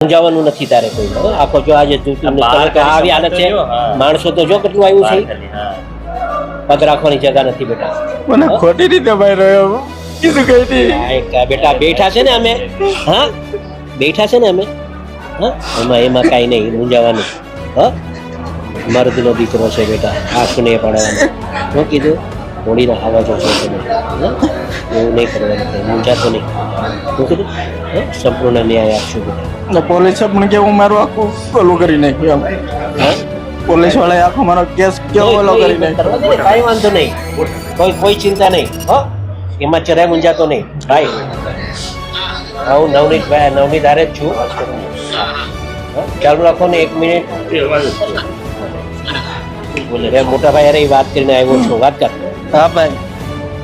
સમજાવવાનું નથી તારે કોઈ હો? આખો જો આજે આ આવી હાલત છે. માણસો તો જો કેટલું આવ્યું છે. પગ રાખવાની જગા નથી બેટા. મને ખોટી રીતે ભાઈ રહ્યો કીધું કઈ આ આ બેટા બેઠા છે ને અમે હા? બેઠા છે ને અમે? હા? એમાં એમાં કાંઈ નહીં મૂંઝાવાનું. હા? મર્દનો દીકરો છે બેટા આંખને પડવાનું. શું કીધું હોળીના અવાજો છે? એવું નહીં કરવાનું કંઈ મૂંઝાતો નહીં. શું કીધું હા? સંપૂર્ણ ન્યાય આપશું બેટા પોલીસે પણ કેવું મારું આખું ઓલું કરી નાખ્યું એમ. હા? પોલીસ વાળાએ આખો મારો કેસ કેવો ઓલો કરી નાખ્યો. કાંઈ વાંધો નહીં. કોઈ કોઈ ચિંતા નહીં હો. એમાં ચરાય મૂંઝાતો નહીં. ભાઈ હું નવનીત ભાઈ નવનીત આરે જ છું. ચાલુ રાખો ને એક મિનિટ. બોલે મોટા ભાઈ અરે વાત કરીને આવ્યો છું. વાત કર. હા ભાઈ.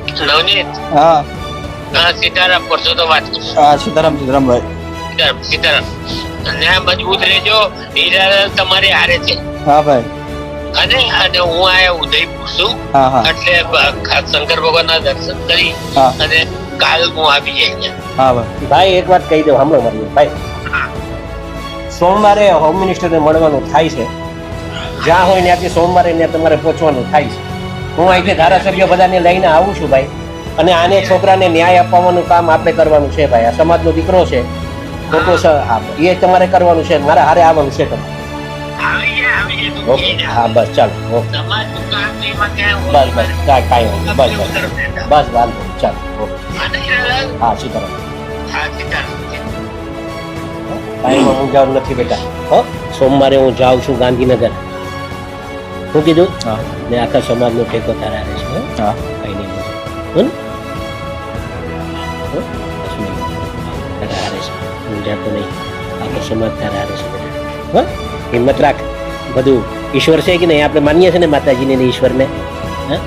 નવનીત હા. હા સીતારામ કરશો તો વાત હા સીતારામ સીતારામ ભાઈ સીતારામ ને મજબૂત રહેજો હીરા તમારે હારે છે. હા ભાઈ. અને અને હું આ ઉદયપુર છું. એટલે શંકર શંકર ભગવાનના દર્શન કરી અને કાલ હું આવી જાય હા ભાઈ. ભાઈ એક વાત કહી દઉં સાંભળો મારી ભાઈ સોમવારે હોમ મિનિસ્ટરને મળવાનું થાય છે. જ્યાં હોય ત્યાંથી સોમવારે ત્યાં તમારે પહોંચવાનું થાય છે. હું અહીંથી ધારાસભ્ય બધાને લઈને આવું છું ભાઈ. અને આને છોકરાને ન્યાય અપાવવાનું કામ આપણે કરવાનું છે ભાઈ. આ સમાજનો દીકરો છે. ખોટો એ તમારે કરવાનું છે. મારે હારે આવવાનું છે તમારે. હા બસ ચાલો. બસ બસ. કાંઈ કાંઈ. બસ બસ. બસ વાંધો ચાલો. હા સીતારામ. હા હું મૂંઝાવાનું નથી બેટા. હો? સોમવારે હું જાઉં છું ગાંધીનગર. શું કીધું? હા. ને આખા સમાજનો ટેકો તારા રહે છે હા. કઈ નહીં બોલે. હો ને? હો? કશું નહીં. તારા હારે છે. મૂંઝાતો નહીં. આખો સમાજ તારા હારે છે બેટા હિંમત રાખ. બધું ઈશ્વર છે કે નહીં? આપણે માનીએ છીએ ને માતાજીને ને ઈશ્વરને. હા?